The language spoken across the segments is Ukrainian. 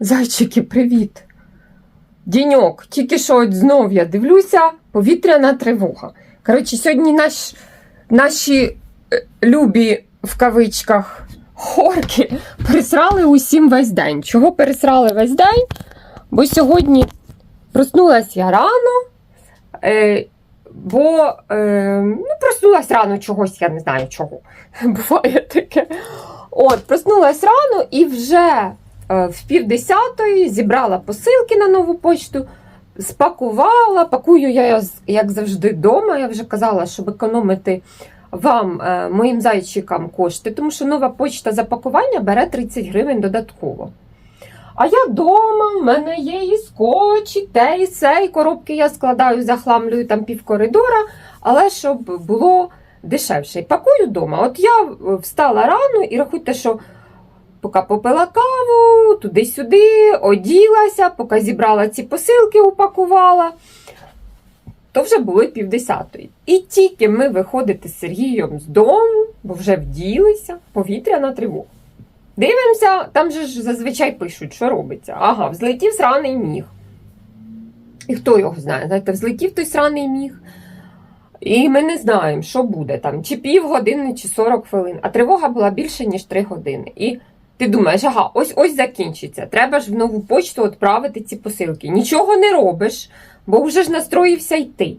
Зайчики, привіт! Діньок, тільки що от знов я дивлюся, повітряна тривога. Коротше, сьогодні наш, наші е, любі в кавичках хорки пересрали усім весь день. Чого пересрали весь день? Бо сьогодні проснулась я рано, е, бо е, ну, проснулась рано чогось, я не знаю чого. Буває таке. От, проснулась рано і вже в півдесятої зібрала посилки на нову почту, спакувала. Пакую я, як завжди, вдома. Я вже казала, щоб економити вам, е, моїм зайчикам, кошти, тому що нова почта за пакування бере 30 гривень додатково. А я вдома, в мене є і скотч, і те, і все, і коробки я складаю, захламлюю там пів коридора, але щоб було дешевше. І пакую вдома. От я встала рано і рахуйте, що поки попила каву, туди-сюди, оділася, поки зібрала ці посилки, упакувала, то вже було півдесятої. І тільки ми виходити з Сергієм з дому, бо вже вділися, повітряна тривога. Дивимося, там же ж зазвичай пишуть, що робиться. Ага, взлетів сраний міг. І хто його знає? Знаєте, взлетів той сраний міг. І ми не знаємо, що буде там, чи півгодини, чи 40 хвилин. А тривога була більше, ніж 3 години. І ти думаєш, ага, ось ось закінчиться. Треба ж в нову почту відправити ці посилки. Нічого не робиш, бо вже ж настроївся йти.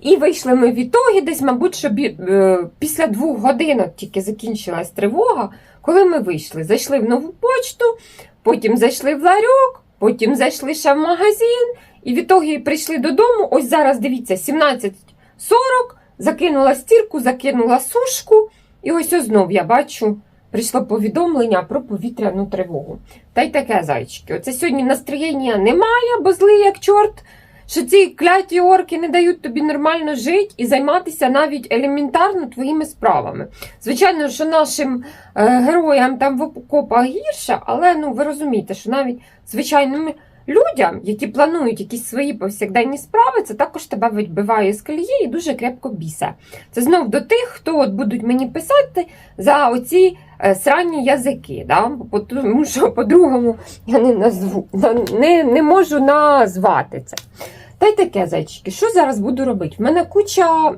І вийшли ми в ітогі, десь, мабуть, що бі- е, після двох годин тільки закінчилась тривога. Коли ми вийшли, зайшли в нову почту, потім зайшли в ларьок, потім зайшли ще в магазин, і в ітогі прийшли додому. Ось зараз дивіться, 17.40, закинула стірку, закинула сушку, і ось знов я бачу. Прийшло повідомлення про повітряну тривогу. Та й таке, зайчики. Оце сьогодні настроєння немає, бо злий як чорт, що ці кляті орки не дають тобі нормально жити і займатися навіть елементарно твоїми справами. Звичайно, що нашим е, героям там в окопах гірше, але ну ви розумієте, що навіть звичайним людям, які планують якісь свої повсякденні справи, це також тебе вибиває з колії і дуже крепко бісе. Це знов до тих, хто от будуть мені писати за оці е, сранні язики. Да? Тому що по-другому я не назву, не, не можу назвати це. Та й таке, зайчики, що зараз буду робити? В мене куча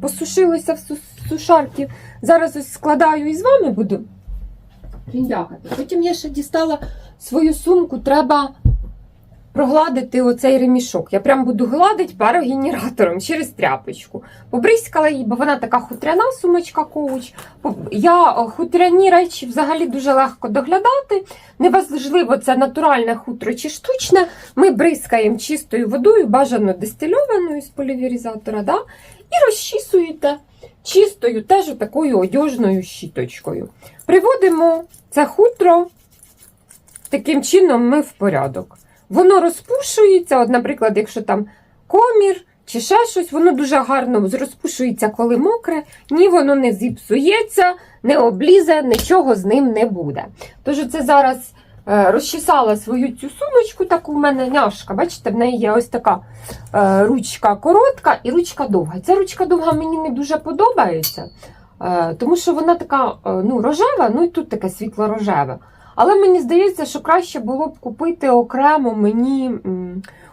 посушилося в су- сушарки. Зараз ось складаю і з вами буду. Потім я ще дістала свою сумку, треба прогладити оцей ремішок. Я прям буду гладити парогенератором через тряпочку. Побризкала її, бо вона така хутряна сумочка коуч. Я е, хутряні речі взагалі дуже легко доглядати. Неважливо, це натуральне хутро чи штучне. Ми бризкаємо чистою водою, бажано дистильованою з полівірізатора, да? і розчісуєте чистою, теж такою одяжною щіточкою. Приводимо це хутро таким чином ми в порядок. Воно розпушується, от, наприклад, якщо там комір чи ще щось, воно дуже гарно розпушується, коли мокре, ні, воно не зіпсується, не облізе, нічого з ним не буде. Тож це зараз е, розчесала свою цю сумочку, таку в мене няшка. Бачите, в неї є ось така е, ручка коротка і ручка довга. Ця ручка довга мені не дуже подобається, е, тому що вона така ну, рожева, ну і тут таке світло-рожеве. Але мені здається, що краще було б купити окремо мені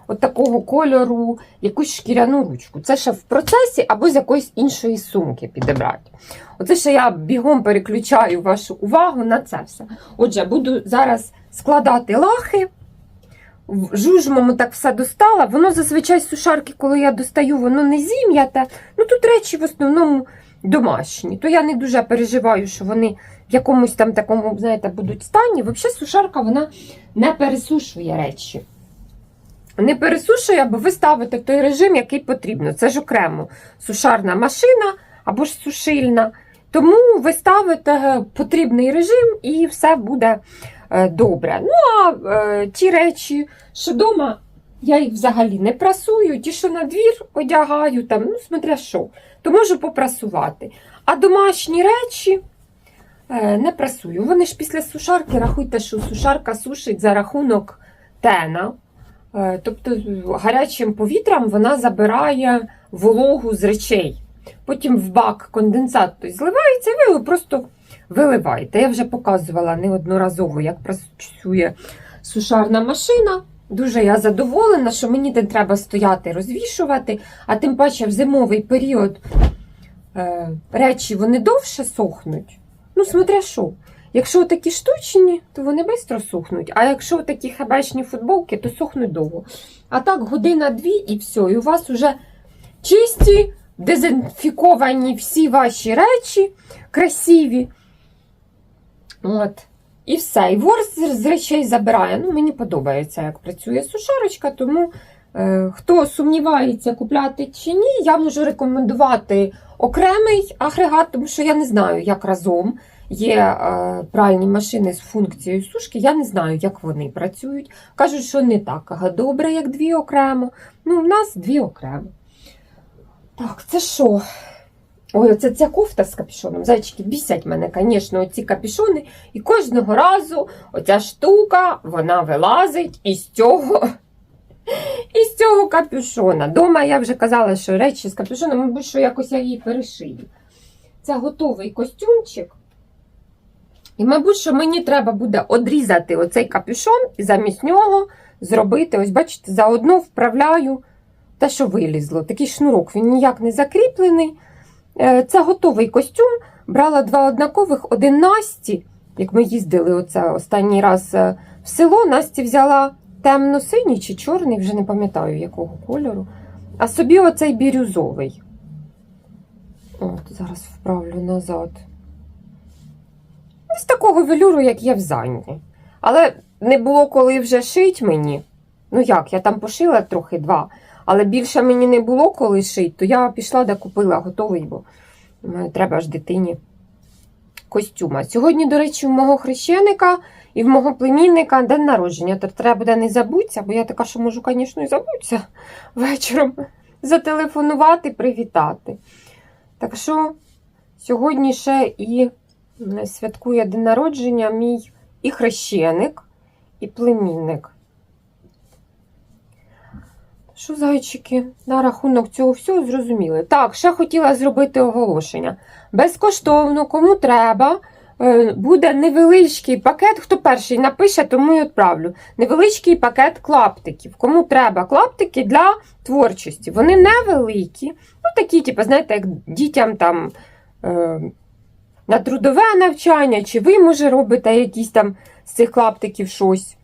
от такого кольору якусь шкіряну ручку. Це ще в процесі або з якоїсь іншої сумки підібрати. Оце ще я бігом переключаю вашу увагу на це все. Отже, буду зараз складати лахи. В- Жужмом так все достала. Воно зазвичай сушарки, коли я достаю, воно не зім'яте. Ну тут речі в основному домашні. То я не дуже переживаю, що вони в якомусь там такому, знаєте, будуть стані. Взагалі, сушарка вона не пересушує речі. Не пересушує, бо ви ставите той режим, який потрібно. Це ж окремо сушарна машина або ж сушильна. Тому ви ставите потрібний режим і все буде е, добре. Ну, а е, ті речі, що вдома, я їх взагалі не прасую. Ті, що на двір одягаю, там, ну, смотря що, то можу попрасувати. А домашні речі не прасую. Вони ж після сушарки, рахуйте, що сушарка сушить за рахунок тена. Е, Тобто гарячим повітрям вона забирає вологу з речей. Потім в бак конденсат зливається, і ви його просто виливаєте. Я вже показувала неодноразово, як працює сушарна машина. Дуже я задоволена, що мені не треба стояти розвішувати, а тим паче в зимовий період е, речі вони довше сухнуть. Ну, смотря що. Якщо такі штучні, то вони швидко сухнуть. А якщо такі хабешні футболки, то сухнуть довго. А так година-дві і все. І у вас вже чисті, дезінфіковані всі ваші речі, красиві. От. І все. І вор з, речей забирає. Ну, мені подобається, як працює сушарочка, тому хто сумнівається, купляти чи ні, я можу рекомендувати окремий агрегат, тому що я не знаю, як разом є е, пральні машини з функцією сушки. Я не знаю, як вони працюють. Кажуть, що не так добре, як дві окремо. Ну, в нас дві окремо. Так, це що? Ой, оце ця кофта з капюшоном. Зайчики бісять мене, звісно, оці капюшони. І кожного разу оця штука, вона вилазить із цього. Із цього капюшона. Дома я вже казала, що речі з капюшоном, мабуть, що якось я її перешию. Це готовий костюмчик. І, мабуть, що мені треба буде одрізати оцей капюшон і замість нього зробити, ось бачите, заодно вправляю те, що вилізло. Такий шнурок, він ніяк не закріплений. Е, Це готовий костюм. Брала два однакових, один Насті, як ми їздили оце останній раз е, в село. Насті взяла темно-синій чи чорний, вже не пам'ятаю якого кольору. А собі оцей бірюзовий. От, зараз вправлю назад. Ось такого велюру, як є в Занні. Але не було коли вже шить мені. Ну як, я там пошила трохи два. Але більше мені не було коли шить, то я пішла да купила готовий, бо е, треба ж дитині костюма. Сьогодні, до речі, у мого хрещеника і в мого племінника день народження. То треба буде не забутися, бо я така, що можу, звісно, і забутися вечором зателефонувати, привітати. Так що сьогодні ще і святкує день народження мій і хрещеник, і племінник. Що, зайчики, на рахунок цього всього зрозуміли. Так, ще хотіла зробити оголошення. Безкоштовно, кому треба, буде невеличкий пакет. Хто перший напише, тому і відправлю. Невеличкий пакет клаптиків. Кому треба клаптики для творчості. Вони невеликі, ну такі, типу, знаєте, як дітям там е, на трудове навчання, чи ви, може, робите якісь там з цих клаптиків щось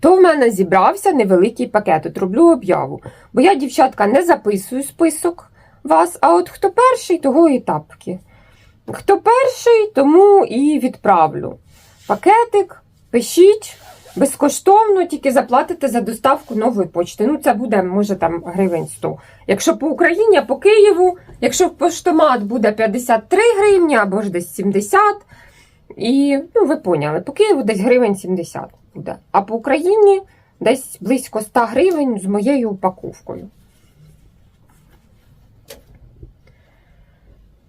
то в мене зібрався невеликий пакет. От роблю об'яву. Бо я, дівчатка, не записую список вас, а от хто перший, того і тапки. Хто перший, тому і відправлю. Пакетик, пишіть безкоштовно, тільки заплатите за доставку нової почти. Ну, це буде, може, там гривень 100. Якщо по Україні, а по Києву, якщо в поштомат буде 53 гривні або ж десь 70. І, ну, ви поняли, по Києву десь гривень 70 буде. А по Україні десь близько 100 гривень з моєю упаковкою.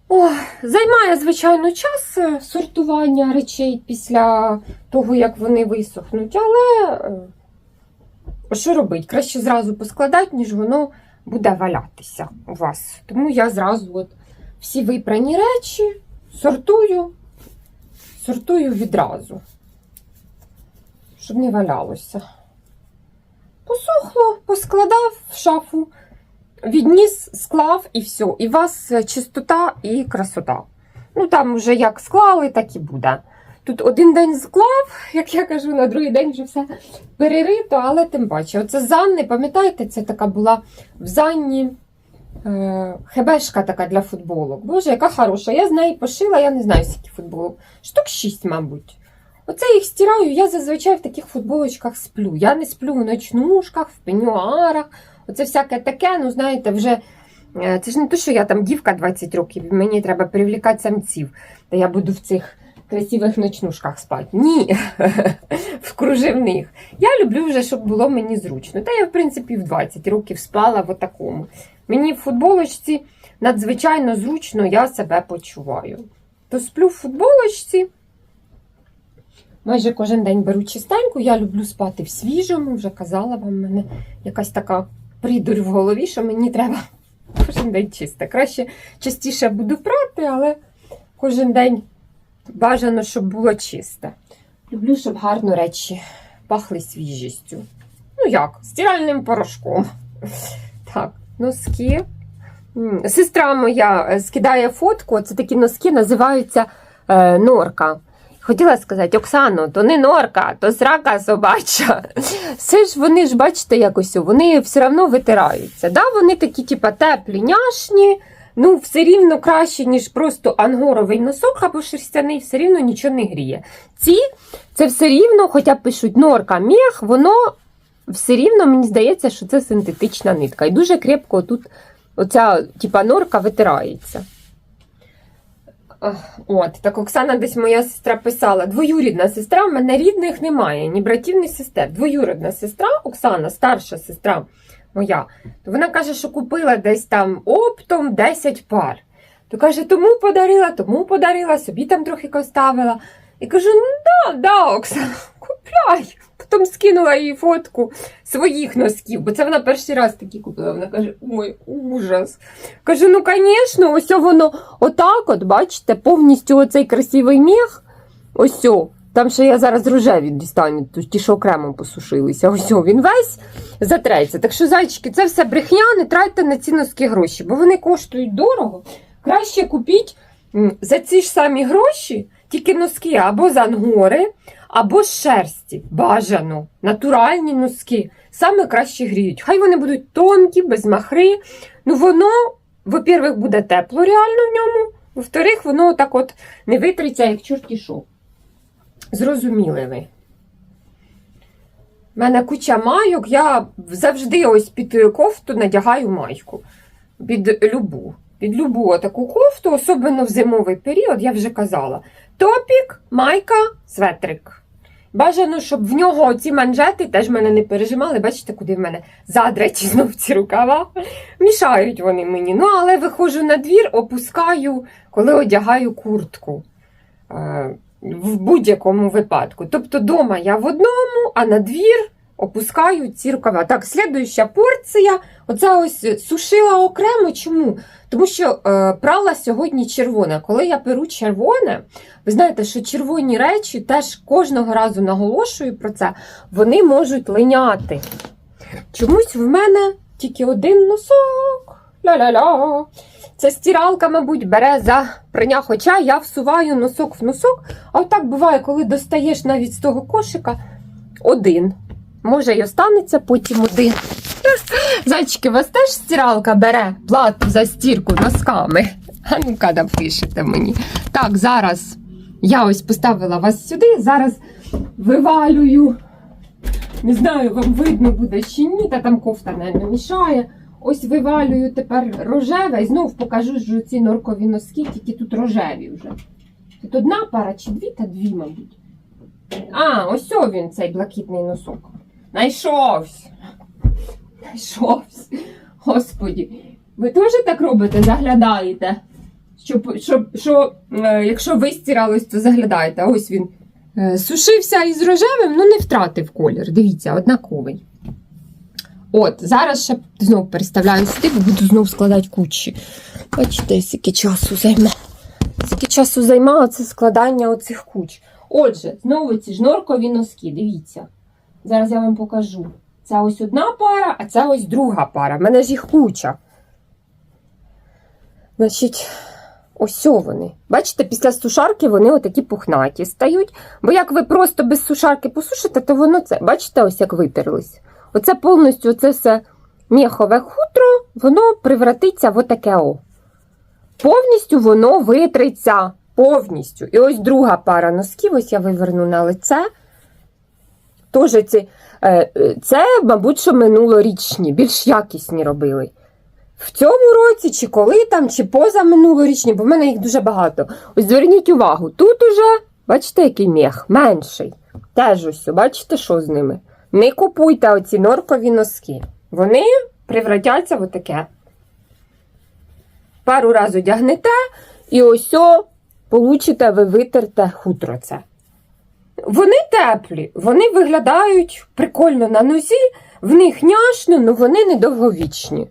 О, займає, звичайно, час е, сортування речей після того, як вони висохнуть, але е, що робить? Краще зразу поскладати, ніж воно буде валятися у вас. Тому я зразу от всі випрані речі сортую, сортую відразу щоб не валялося. Посохло, поскладав в шафу, відніс, склав і все. І у вас чистота і красота. Ну, там вже як склали, так і буде. Тут один день склав, як я кажу, на другий день вже все перерито, але тим паче. Оце Занни, пам'ятаєте, це така була в Занні е, хебешка така для футболок. Боже, яка хороша. Я з неї пошила, я не знаю, скільки футболок. Штук 6, мабуть. Оце їх стираю, я зазвичай в таких футболочках сплю. Я не сплю в ночнушках, в пенюарах. Оце всяке таке, ну знаєте, вже е, це ж не те, що я там дівка 20 років, і мені треба привлікати самців, та я буду в цих красивих ночнушках спати. Ні, в кружевних. Я люблю вже, щоб було мені зручно. Та я, в принципі, в 20 років спала в такому. Мені в футболочці надзвичайно зручно я себе почуваю. То сплю в футболочці. Майже кожен день беру чистеньку. Я люблю спати в свіжому, вже казала вам, мене якась така придурь в голові, що мені треба кожен день чисте. Краще частіше буду прати, але кожен день бажано, щоб було чисте. Люблю, щоб гарно речі пахли свіжістю. Ну як, стиральним порошком. Так, носки. Сестра моя е, скидає фотку, це такі носки називаються е, норка. Хотіла сказати, Оксано, то не норка, то срака собача. Все ж вони ж, бачите, якось вони все одно витираються. Да? Вони такі, типа, теплі, няшні, ну все рівно краще, ніж просто ангоровий носок або шерстяний, все рівно нічого не гріє. Ці це все рівно, хоча пишуть норка, мех, воно все рівно мені здається, що це синтетична нитка. І дуже крепко тут оця типа норка витирається. От, так Оксана десь моя сестра писала: двоюрідна сестра, в мене рідних немає, ні братів, ні сестер. Двоюрідна сестра, Оксана, старша сестра моя, то вона каже, що купила десь там оптом 10 пар. То каже, тому подарила, тому подарила, собі там трохи поставила. І кажу, ну да, да, Оксана, купляй. Потім скинула їй фотку своїх носків, бо це вона перший раз такі купила. Вона каже: ой, ужас. Кажу, ну звісно, ось воно отак, от, бачите, повністю оцей красивий мех. Ось. Там ще я зараз рожеві дістану, ті, що окремо посушилися. Ось о, він весь затреться. Так що, зайчики, це все брехня, не тратьте на ці носки гроші, бо вони коштують дорого. Краще купіть за ці ж самі гроші тільки носки або з ангори, або з шерсті. Бажано. Натуральні носки. Саме краще гріють. Хай вони будуть тонкі, без махри. Ну воно, во-первых, буде тепло реально в ньому. Во-вторых, воно так от не витриться, як чорті що. Зрозуміли ви. У мене куча майок, я завжди ось під кофту надягаю майку. Під любу. Під любу таку кофту, особливо в зимовий період, я вже казала. Топік, майка, светрик. Бажано, щоб в нього ці манжети теж мене не пережимали. Бачите, куди в мене задречі знов ці рукава. Мішають вони мені. Ну, але виходжу на двір, опускаю, коли одягаю куртку. Е, в будь-якому випадку. Тобто, дома я в одному, а на двір опускаю ці рукава. Так, слідуюча порція. Оця ось сушила окремо. Чому? Тому що е, прала сьогодні червона. Коли я перу червоне, ви знаєте, що червоні речі теж кожного разу наголошую про це, вони можуть линяти. Чомусь в мене тільки один носок. Ля-ля-ля. Це стиралка, мабуть, бере за прийня, хоча я всуваю носок в носок. А отак буває, коли достаєш навіть з того кошика один. Може, й останеться потім один. Зайчики, вас теж стиралка бере плату за стірку носками. Ну-ка, напишете мені. Так, зараз я ось поставила вас сюди, зараз вивалюю. Не знаю, вам видно буде чи ні, та там кофта не мішає. Ось вивалюю тепер рожеве і знов покажу що ці норкові носки, тільки тут рожеві вже. Тут одна пара чи дві, та дві, мабуть. А, ось він, цей блакитний носок. Найшовсь. Найшовсь. Господі. Ви теж так робите, заглядаєте? Щоб, щоб, що, е, якщо вистиралось, то заглядаєте. Ось він е, сушився із рожевим, ну не втратив колір. Дивіться, однаковий. От, зараз ще знов переставляю сюди, бо буду знов складати кучі. Бачите, скільки часу займа. Скільки часу займало це складання оцих куч. Отже, знову ці ж норкові носки, дивіться. Зараз я вам покажу. Це ось одна пара, а це ось друга пара. В мене ж їх куча. Значить, ось вони. Бачите, після сушарки вони отакі пухнаті стають. Бо як ви просто без сушарки посушите, то воно це, бачите, ось як витерлись. Оце повністю оце все мєхове хутро, воно превратиться в отаке о. Повністю воно витриться. Повністю. І ось друга пара носків, ось я виверну на лице. Тоже ці, е, е, це, мабуть, що минулорічні, більш якісні робили. В цьому році, чи коли там, чи поза минулорічні, бо в мене їх дуже багато. Ось зверніть увагу, тут уже, бачите, який мех, менший. Теж ось, бачите, що з ними? Не купуйте оці норкові носки. Вони превратяться в таке. Пару раз одягнете, і ось получите ви витерте хутро це. Вони теплі, вони виглядають прикольно на нозі, в них няшно, але вони недовговічні.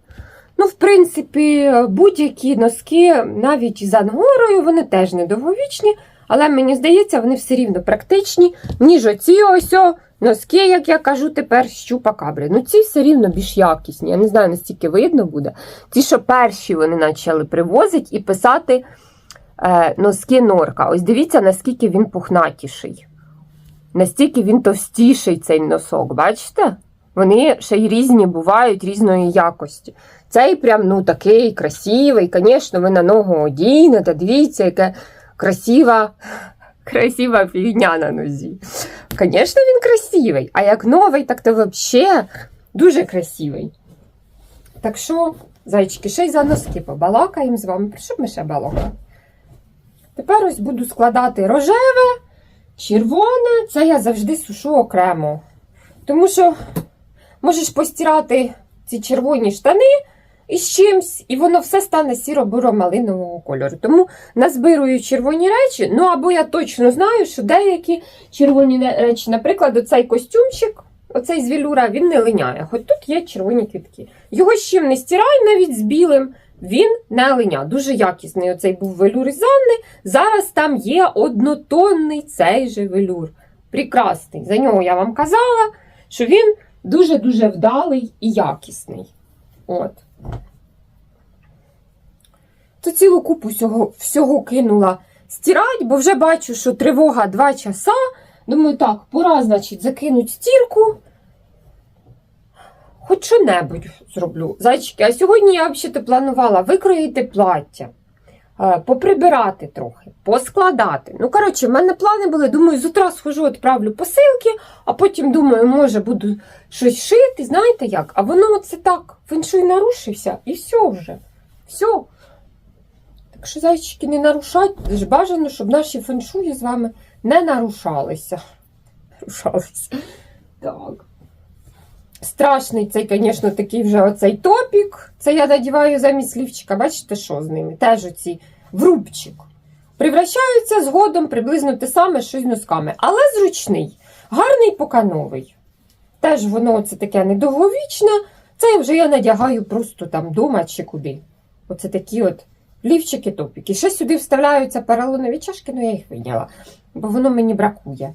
Ну, в принципі, будь-які носки, навіть з ангорою, вони теж недовговічні, Але мені здається, вони все рівно практичні, ніж оці ось носки, як я кажу, тепер щупа кабри. Ну, ці все рівно більш якісні. Я не знаю, настільки видно буде. Ті, що перші вони почали привозити і писати е, носки норка. Ось дивіться, наскільки він пухнатіший. Настільки він товстіший цей носок, бачите? Вони ще й різні бувають різної якості. Цей прям ну такий красивий. Звісно, ви на ногу одінете. Дивіться, яке красива, красива фігня на нозі. Звісно, він красивий. А як новий, так то взагалі дуже красивий. Так що, зайчики, ще й за носки побалакаємо з вами. Про що ми ще балакали? Тепер ось буду складати рожеве, червоне. Це я завжди сушу окремо. Тому що можеш постирати ці червоні штани із чимсь, і воно все стане сіро-буро-малинового кольору. Тому назбирую червоні речі. Ну або я точно знаю, що деякі червоні речі, наприклад, оцей костюмчик, оцей з велюра, він не линяє. Хоч тут є червоні квітки. Його з чим не стирай, навіть з білим. Він не линя. Дуже якісний оцей був велюр із. Зараз там є однотонний цей же велюр. Прекрасний. За нього я вам казала, що він дуже-дуже вдалий і якісний. От. То цілу купу всього, всього кинула стирать, бо вже бачу, що тривога 2 часа. Думаю, так, пора, значить, закинуть стірку. Хоч що-небудь зроблю. Зайчики, а сьогодні я взагалі планувала викроїти плаття, е, поприбирати трохи, поскладати. Ну, коротше, в мене плани були. Думаю, з утра схожу, відправлю посилки, а потім думаю, може, буду щось шити. Знаєте як? А воно оце так, феншуй нарушився, і все вже. Все. Так що, зайчики, не нарушать. Бажано, щоб наші феншуї з вами не нарушалися. Нарушалися. Так. Страшний цей, звісно, такий вже оцей топік. Це я надіваю замість лівчика. Бачите, що з ними? Теж оці в рубчик. Превращаються згодом приблизно те саме, що з носками. Але зручний, гарний поки новий. Теж воно це таке недовговічне. Це вже я надягаю просто там вдома чи куди. Оце такі от лівчики топіки. Ще сюди вставляються поролонові чашки, ну я їх виняла, бо воно мені бракує.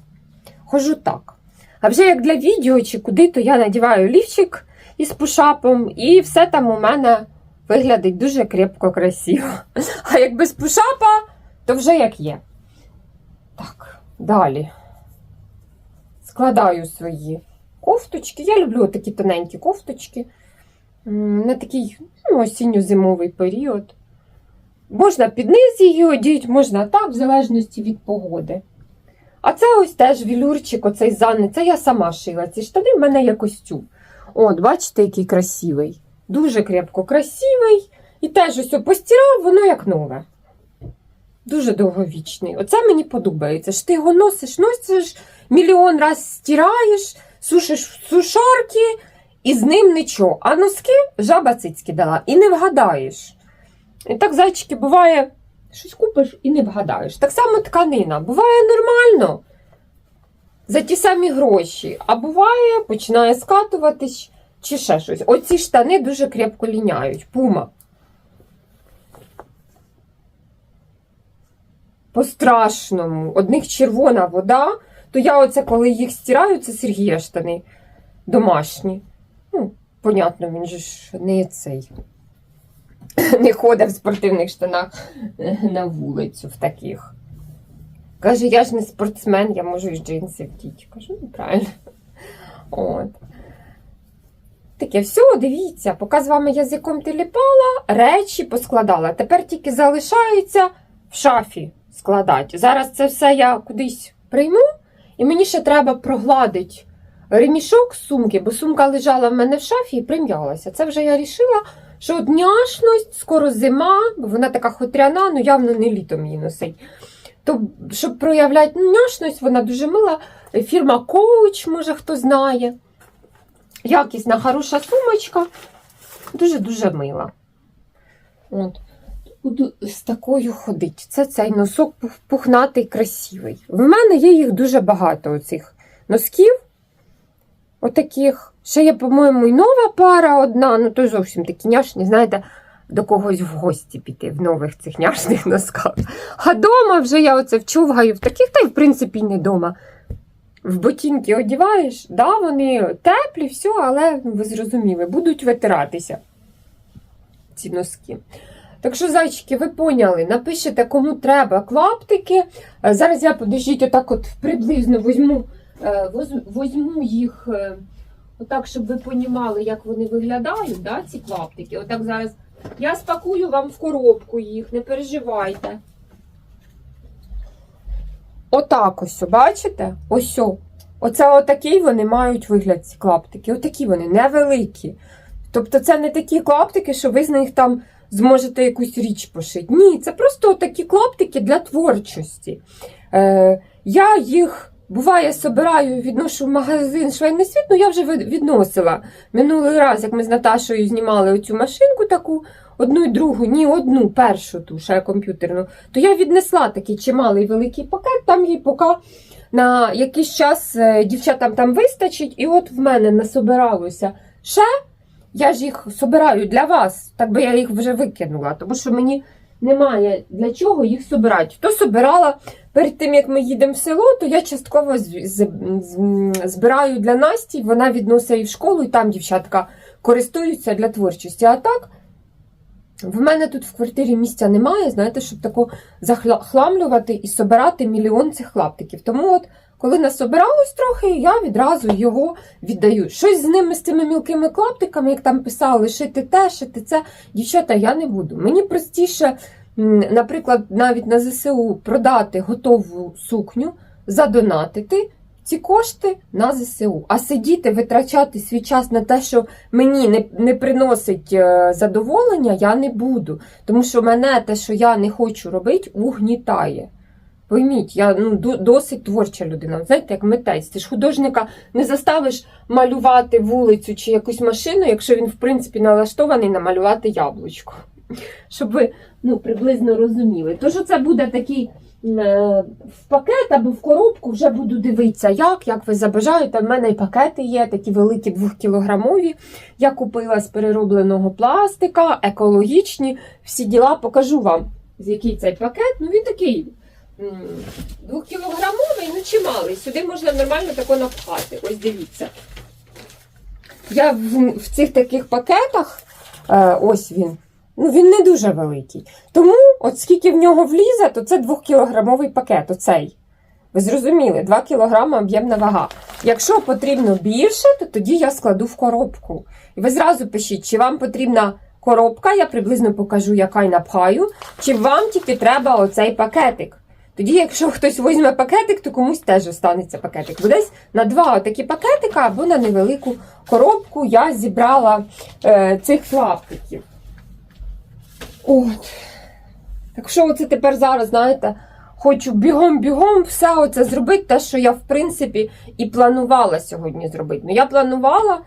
Хожу так. А вже як для відео чи куди, то я надіваю лівчик із пушапом, і все там у мене виглядить дуже крепко красиво. А як без пушапа, то вже як є. Так, далі. Складаю свої кофточки. Я люблю такі тоненькі кофточки. На такий ну, осінньо-зимовий період. Можна під низ її одіть, можна так, в залежності від погоди. А це ось теж вілюрчик, оцей Занни. Це я сама шила. Ці штани в мене є костюм. От, бачите, який красивий. Дуже крепко красивий. І теж ось постирав, воно як нове. Дуже довговічний. Оце мені подобається. Ж ти його носиш, носиш, мільйон раз стираєш, сушиш в сушарки, і з ним нічого. А носки жаба цицьки дала, і не вгадаєш. І так, зайчики, буває, щось купиш і не вгадаєш. Так само тканина. Буває нормально за ті самі гроші, а буває, починає скатуватись чи ще щось. Оці штани дуже крепко ліняють. Пума. По-страшному. Одних червона вода, то я оце, коли їх стираю, це Сергія штани домашні. Ну, понятно, він же ж не цей. Не ходить в спортивних штанах на вулицю в таких. Каже, я ж не спортсмен, я можу із джинси вдіти. Кажу, ну правильно. От. Таке, все, дивіться, поки з вами язиком теліпала, речі поскладала. Тепер тільки залишається в шафі складати. Зараз це все я кудись прийму, і мені ще треба прогладити ремішок з сумки, бо сумка лежала в мене в шафі і прим'ялася. Це вже я рішила, що от няшність, скоро зима, бо вона така хотряна, ну явно не літом її носить. То, щоб проявляти няшність, вона дуже мила. Фірма Коуч, може хто знає. Якісна, хороша сумочка. Дуже-дуже мила. От. З такою ходити. Це цей носок пухнатий, красивий. В мене є їх дуже багато, оцих носків. Отаких. Ще є, по-моєму, і нова пара одна, ну то зовсім такі няшні, знаєте, до когось в гості піти в нових цих няшних носках. А дома вже я оце вчовгаю в таких, та й в принципі не дома. В ботинки одіваєш, да, вони теплі, все, але ну, ви зрозуміли, будуть витиратися ці носки. Так що, зайчики, ви поняли, напишете, кому треба клаптики. Е, Зараз я подождіть, отак от приблизно візьму, е, воз- візьму їх, е, отак, щоб ви понімали, як вони виглядають, да, ці клаптики. Отак зараз я спакую вам в коробку їх, не переживайте. Отак ось, бачите? Ось. Оце отакий вони мають вигляд, ці клаптики. Отакі вони невеликі. Тобто це не такі клаптики, що ви з них там зможете якусь річ пошити. Ні, це просто такі клаптики для творчості. Е, я їх, буває, собираю, відношу в магазин швейний світ, ну я вже відносила. Минулий раз, як ми з Наташою знімали оцю машинку таку, одну і другу, ні, одну, першу ту, ще комп'ютерну, то я віднесла такий чималий великий пакет, там їй поки на якийсь час е, дівчатам там вистачить, і от в мене насобиралося ще. Я ж їх собираю для вас, так би я їх вже викинула, тому що мені немає для чого їх собирати. То собирала перед тим, як ми їдемо в село, то я частково збираю для Насті, вона відносить її в школу, і там дівчатка користуються для творчості. А так, в мене тут в квартирі місця немає, знаєте, щоб тако захламлювати і собирати мільйон цих лаптиків. Тому от, коли насобиралось трохи, я відразу його віддаю. Щось з ними, з цими мілкими клаптиками, як там писали, шити те, шити це. Дівчата, я не буду. Мені простіше, наприклад, навіть на ЗСУ продати готову сукню, задонатити. Ці кошти на ЗСУ, а сидіти, витрачати свій час на те, що мені не, не приносить е, задоволення, я не буду. Тому що мене те, що я не хочу робити, угнітає. Пойміть, я ну, досить творча людина. Знаєте, як митець. Ти ж художника не заставиш малювати вулицю чи якусь машину, якщо він, в принципі, налаштований намалювати яблучко. Щоб ви ну, приблизно розуміли. Тож це буде такий е, в пакет або в коробку, вже буду дивитися, як, як ви забажаєте. В мене і пакети є, такі великі двохкілограмові. Я купила з переробленого пластика, екологічні, всі діла покажу вам, з який цей пакет. Ну він такий двохкілограмовий, ну чималий. Сюди можна нормально тако напхати. Ось дивіться. Я в, в цих таких пакетах, е, ось він. Ну, він не дуже великий. Тому, от скільки в нього влізе, то це двохкілограмовий пакет. Оцей. Ви зрозуміли, 2 кілограми об'ємна вага. Якщо потрібно більше, то тоді я складу в коробку. І ви зразу пишіть, чи вам потрібна коробка, я приблизно покажу, яка й напхаю, чи вам тільки треба оцей пакетик. Тоді, якщо хтось візьме пакетик, то комусь теж останеться пакетик. Бо десь на два отакі пакетика або на невелику коробку я зібрала е, цих клаптиків. От. Так що оце тепер зараз, знаєте, хочу бігом-бігом все оце зробити, те, що я, в принципі, і планувала сьогодні зробити. Ну, я планувала,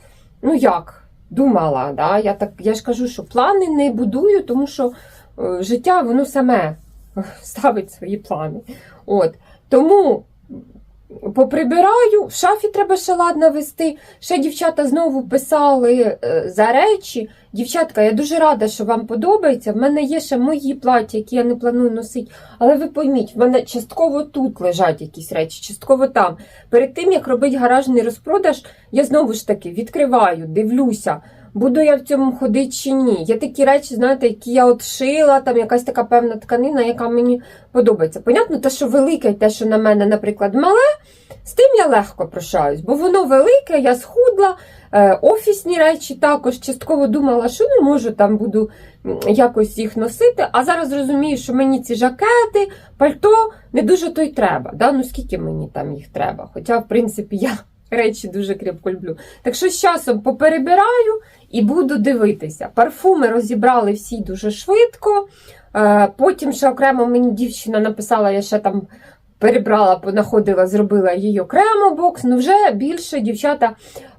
ну як, думала, да? я, так, я ж кажу, що плани не будую, тому що е, життя, воно саме ставить свої плани. От. Тому поприбираю, в шафі треба ще ладно вести. Ще дівчата знову писали е, за речі. Дівчатка, я дуже рада, що вам подобається. В мене є ще мої плаття, які я не планую носити. Але ви пойміть, в мене частково тут лежать якісь речі, частково там. Перед тим, як робити гаражний розпродаж, я знову ж таки відкриваю, дивлюся. Буду я в цьому ходити чи ні. Є такі речі, знаєте, які я от шила, там якась така певна тканина, яка мені подобається. Понятно, те, що велике, те, що на мене, наприклад, мале, з тим я легко прощаюсь, бо воно велике, я схудла, е, офісні речі також частково думала, що не можу там буду якось їх носити. А зараз розумію, що мені ці жакети, пальто не дуже то й треба. Да? Ну скільки мені там їх треба? Хоча, в принципі, я речі дуже крепко люблю. Так що з часом поперебираю і буду дивитися. Парфуми розібрали всі дуже швидко. Е, Потім ще окремо мені дівчина написала, я ще там перебрала, понаходила, зробила їй окремо бокс. Ну вже більше дівчата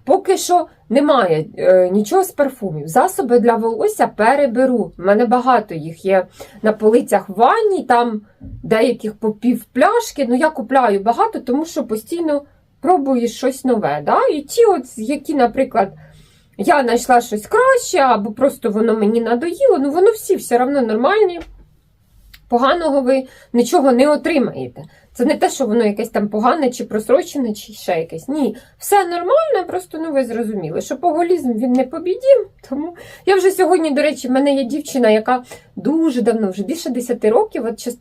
поки що немає е, нічого з парфумів. Засоби для волосся переберу. У мене багато їх є на полицях в ванні, там деяких по пів пляшки. Ну я купляю багато, тому що постійно пробую щось нове. Да? І ті, от, які, наприклад, я знайшла щось краще, або просто воно мені надоїло. Ну, воно всі все одно нормальні. Поганого ви нічого не отримаєте. Це не те, що воно якесь там погане, чи просрочене, чи ще якесь. Ні, все нормально, просто ну ви зрозуміли, що поголізм він не побідів. Тому я вже сьогодні, до речі, в мене є дівчина, яка дуже давно, вже більше 10 років, от час,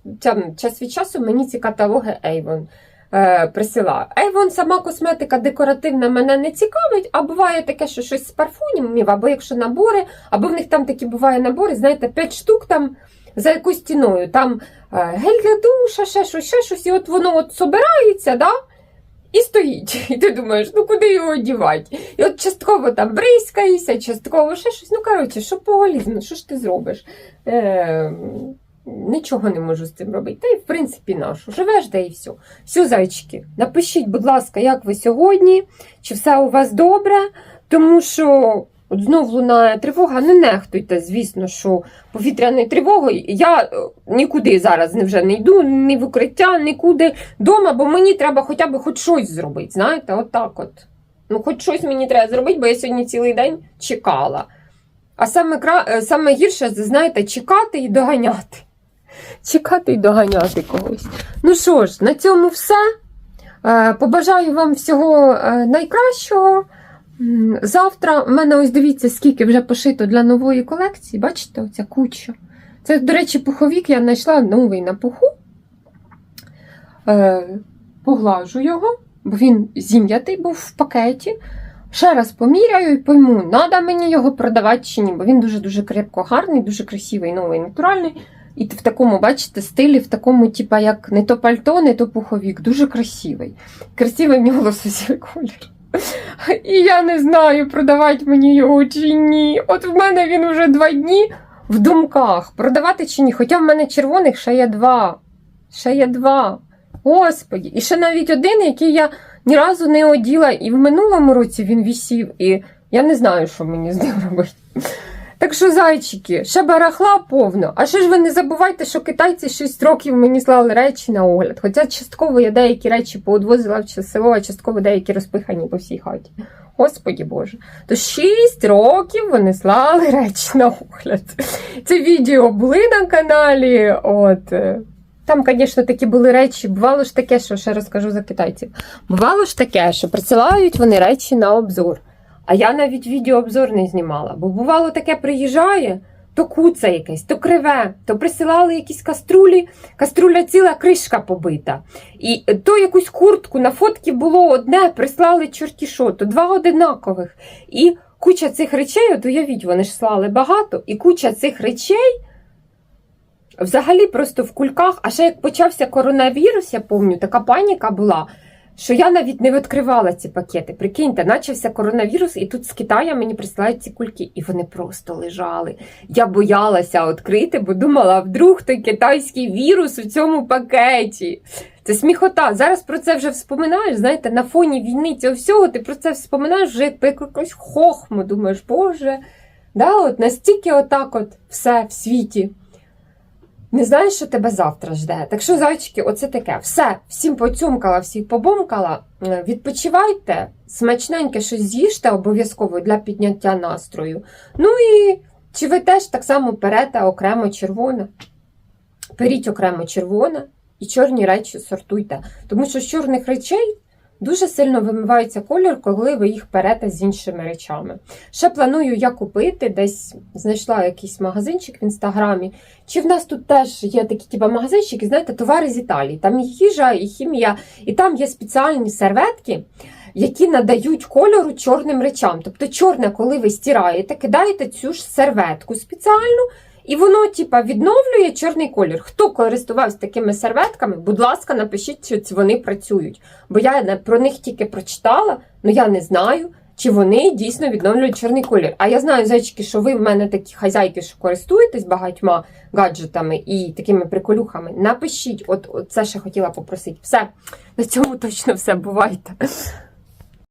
час від часу мені ці каталоги Avon е, присила. Avon сама косметика декоративна мене не цікавить, а буває таке, що щось з парфумів, або якщо набори, або в них там такі буває набори, знаєте, 5 штук там за якусь стіною. Там е, гель для душа, ще щось, ще щось, і от воно от собирається, да? І стоїть. І ти думаєш, ну куди його одівати? І от частково там бризкаєшся, частково ще щось. Ну, коротше, що поголізм, що ж ти зробиш? Е, нічого не можу з цим робити. Та й в принципі нашу. Живеш, де і все. Все, зайчики, напишіть, будь ласка, як ви сьогодні, чи все у вас добре, тому що. От знов лунає тривога, не нехтуйте, звісно, що повітряною тривогою я е, нікуди зараз вже не йду, ні в укриття, нікуди вдома, бо мені треба хоча б хоч щось зробити. Знаєте, отак от. Ну, хоч щось мені треба зробити, бо я сьогодні цілий день чекала. А саме, е, саме гірше, знаєте, чекати і доганяти. Чекати і доганяти когось. Ну що ж, на цьому все. Е, Побажаю вам всього е, найкращого. Завтра в мене ось дивіться, скільки вже пошито для нової колекції. Бачите, оця куча. Це, до речі, пуховік я знайшла новий на пуху. Е, поглажу його, бо він зім'ятий був в пакеті. Ще раз поміряю і пойму, треба мені його продавати чи ні, бо він дуже-дуже крепко гарний, дуже красивий, новий, натуральний. І в такому, бачите, стилі, в такому, типа, як не то пальто, не то пуховік. Дуже красивий. Красивий в нього лососєвий колір. І я не знаю, продавати мені його чи ні. От в мене він вже два дні в думках. Продавати чи ні. Хоча в мене червоних ще є два. Ще є два. Господі. І ще навіть один, який я ні разу не оділа, і в минулому році він вісів, і я не знаю, що мені з ним робити. Так що, зайчики, ще барахла повно. А ще ж ви не забувайте, що китайці 6 років мені слали речі на огляд. Хоча частково я деякі речі поодвозила в село, а частково деякі розпихані по всій хаті. Господі Боже. То 6 років вони слали речі на огляд. Це відео були на каналі. От. Там, звісно, такі були речі. Бувало ж таке, що ще розкажу за китайців. Бувало ж таке, що присилають вони речі на обзор. А я навіть відеообзор не знімала, бо бувало таке приїжджає, то куца якесь, то криве, то присилали якісь каструлі, каструля ціла кришка побита. І то якусь куртку на фотки було одне, прислали чорті що, то два одинакових. І куча цих речей, от уявіть, вони ж слали багато, і куча цих речей взагалі просто в кульках. А ще як почався коронавірус, я пам'ятаю, така паніка була що я навіть не відкривала ці пакети. Прикиньте, начався коронавірус, і тут з Китаю мені присилають ці кульки, і вони просто лежали. Я боялася відкрити, бо думала, вдруг той китайський вірус у цьому пакеті. Це сміхота. Зараз про це вже вспоминаєш. Знаєте, на фоні війни цього всього ти про це вспоминаєш вже як про хохму. Думаєш, Боже, да, от настільки отак от все в світі. Не знаєш, що тебе завтра жде. Так що, зайчики, оце таке. Все, всім поцюмкала, всіх побомкала. Е, Відпочивайте, смачненьке щось з'їжте обов'язково для підняття настрою. Ну і чи ви теж так само перете окремо червоне? Беріть окремо червоне і чорні речі сортуйте. Тому що з чорних речей дуже сильно вимивається колір, коли ви їх перете з іншими речами. Ще планую я купити, десь знайшла якийсь магазинчик в інстаграмі. Чи в нас тут теж є такі типу, магазинчики, знаєте, товари з Італії. Там і їжа, і хімія, і там є спеціальні серветки, які надають кольору чорним речам. Тобто, чорне, коли ви стираєте, кидаєте цю ж серветку спеціальну, і воно, типа, відновлює чорний колір. Хто користувався такими серветками, будь ласка, напишіть, ці вони працюють. Бо я про них тільки прочитала, але я не знаю. Чи вони дійсно відновлюють чорний колір? А я знаю, зайчики, що ви в мене такі хазяйки, що користуєтесь багатьма гаджетами і такими приколюхами. Напишіть, от, от це ще хотіла попросити. Все, на цьому точно все бувайте.